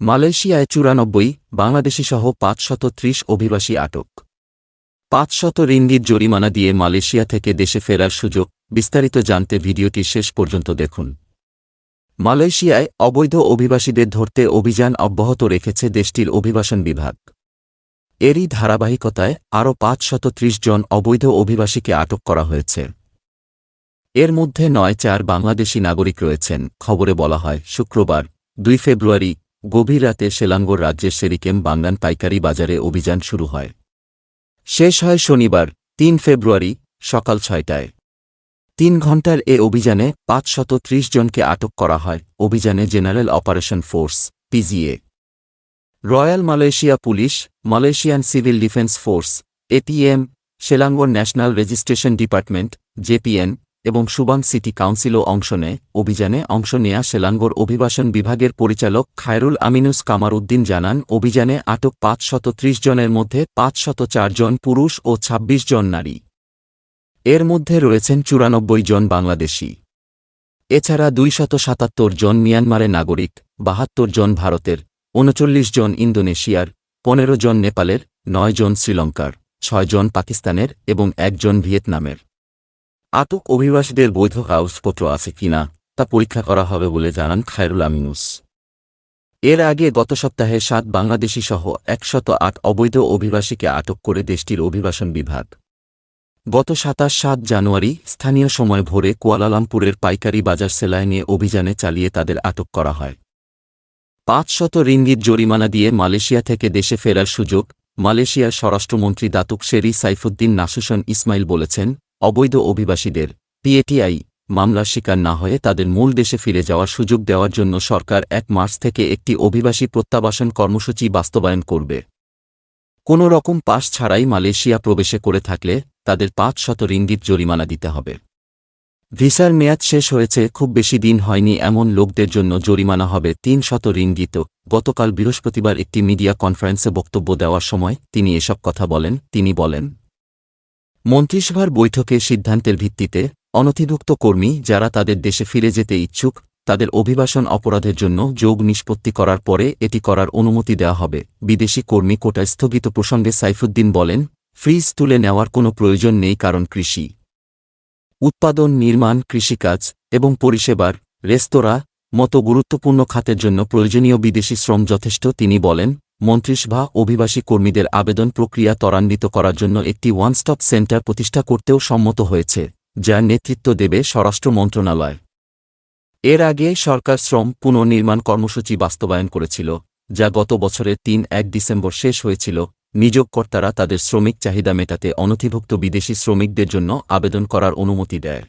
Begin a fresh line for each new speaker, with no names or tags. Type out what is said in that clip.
মালয়েশিয়ায় চুরানব্বই বাংলাদেশিসহ পাঁচশত ত্রিশ অভিবাসী আটক। পাঁচশত রিঙ্গিত জরিমানা দিয়ে মালয়েশিয়া থেকে দেশে ফেরার সুযোগ, বিস্তারিত জানতে ভিডিওটি শেষ পর্যন্ত দেখুন। মালয়েশিয়ায় অবৈধ অভিবাসীদের ধরতে অভিযান অব্যাহত রেখেছে দেশটির অভিবাসন বিভাগ। এরই ধারাবাহিকতায় আরও পাঁচশত ত্রিশ জন অবৈধ অভিবাসীকে আটক করা হয়েছে। এর মধ্যে নয় চার বাংলাদেশি নাগরিক রয়েছেন, খবরে বলা হয়, শুক্রবার, দুই ফেব্রুয়ারি গভীর রাতে সেলাঙ্গোর রাজ্যের সেরিকেম বাংলান পাইকারি বাজারে অভিযান শুরু হয়। শেষ হয় শনিবার, তিন ফেব্রুয়ারি, সকাল ছয়টায়। তিন ঘণ্টার এ অভিযানে পাঁচশত ত্রিশ জনকে আটক করা হয়, অভিযানে general operation force PGA royal Malaysia police, Malaysian civil defence force APM Selangor national registration department JPN এবং সুবাং সিটি কাউন্সিলও অংশ নেয়। অভিযানে অংশ নেয়া সেলাঙ্গোর অভিবাসন বিভাগের পরিচালক খায়রুল আমিনুস কামার উদ্দিন জানান, অভিযানে আটক পাঁচশত ত্রিশ জনের মধ্যে পাঁচশত জন পুরুষ ও ২৬ জন নারী। এর মধ্যে রয়েছেন চুরানব্বই জন বাংলাদেশি। এছাড়া দুইশত সাতাত্তর জন মিয়ানমারের নাগরিক, বাহাত্তর জন ভারতের, উনচল্লিশ জন ইন্দোনেশিয়ার, পনেরো জন নেপালের, নয় জন শ্রীলঙ্কার, ছয় জন পাকিস্তানের এবং একজন ভিয়েতনামের। আটক অভিবাসীদের বৈধ কাগজপত্র আছে কিনা তা পরীক্ষা করা হবে বলে জানান খায়রুল আমিনুস। এর আগে গত সপ্তাহে সাত বাংলাদেশি সহ একশত আট অবৈধ অভিবাসীকে আটক করে দেশটির অভিবাসন বিভাগ। গত সাতাশ সাত জানুয়ারি স্থানীয় সময় ভোরে কুয়ালালামপুরের পাইকারি বাজার সেলায় নিয়ে অভিযানে চালিয়ে তাদের আটক করা হয়। পাঁচশত রিঙ্গিত জরিমানা দিয়ে মালয়েশিয়া থেকে দেশে ফেরার সুযোগ, মালয়েশিয়ার স্বরাষ্ট্রমন্ত্রী Datuk Seri Saifuddin Nasution Ismail বলেছেন অবৈধ অভিবাসীদের পিএটিআই মামলার শিকার না হয়ে তাদের মূল দেশে ফিরে যাওয়ার সুযোগ দেওয়ার জন্য সরকার এক মার্চ থেকে একটি অভিবাসী প্রত্যাবাসন কর্মসূচি বাস্তবায়ন করবে। কোনো রকম পাশ ছাড়াই মালয়েশিয়া প্রবেশে করে থাকলে তাদের পাঁচ শত রিঙ্গিত জরিমানা দিতে হবে। ভিসার মেয়াদ শেষ হয়েছে, খুব বেশি দিন হয়নি এমন লোকদের জন্য জরিমানা হবে তিন শত রিঙ্গিত। গতকাল বৃহস্পতিবার একটি মিডিয়া কনফারেন্সে বক্তব্য দেওয়ার সময় তিনি এসব কথা বলেন, তিনি বলেন মন্ত্রিসভার বৈঠকে সিদ্ধান্তের ভিত্তিতে অনথিভুক্ত কর্মী যারা তাদের দেশে ফিরে যেতে ইচ্ছুক, তাদের অভিবাসন অপরাধের জন্য যোগ নিষ্পত্তি করার পরে এটি করার অনুমতি দেওয়া হবে। বিদেশি কর্মী কোটা স্থগিত প্রসঙ্গে সাইফুদ্দিন বলেন, ফ্রিজ তুলে নেওয়ার কোনো প্রয়োজন নেই কারণ কৃষি। উৎপাদন, নির্মাণ, কৃষিকাজ এবং পরিষেবার, রেস্তোরাঁ মতো গুরুত্বপূর্ণ খাতের জন্য প্রয়োজনীয় বিদেশি শ্রম যথেষ্ট, তিনি বলেন। মন্ত্রিসভা অভিবাসী কর্মীদের আবেদন প্রক্রিয়া ত্বরান্বিত করার জন্য একটি ওয়ান স্টপ সেন্টার প্রতিষ্ঠা করতেও সম্মত হয়েছে যার নেতৃত্ব দেবে স্বরাষ্ট্র মন্ত্রণালয়। এর আগে সরকার শ্রম পুনর্নির্মাণ কর্মসূচি বাস্তবায়ন করেছিল, যা গত বছরের তিন এক ডিসেম্বর শেষ হয়েছিল। নিযোগকর্তারা তাদের শ্রমিক চাহিদা মেটাতে অনথিভুক্ত বিদেশি শ্রমিকদের জন্য আবেদন করার অনুমতি দেয়।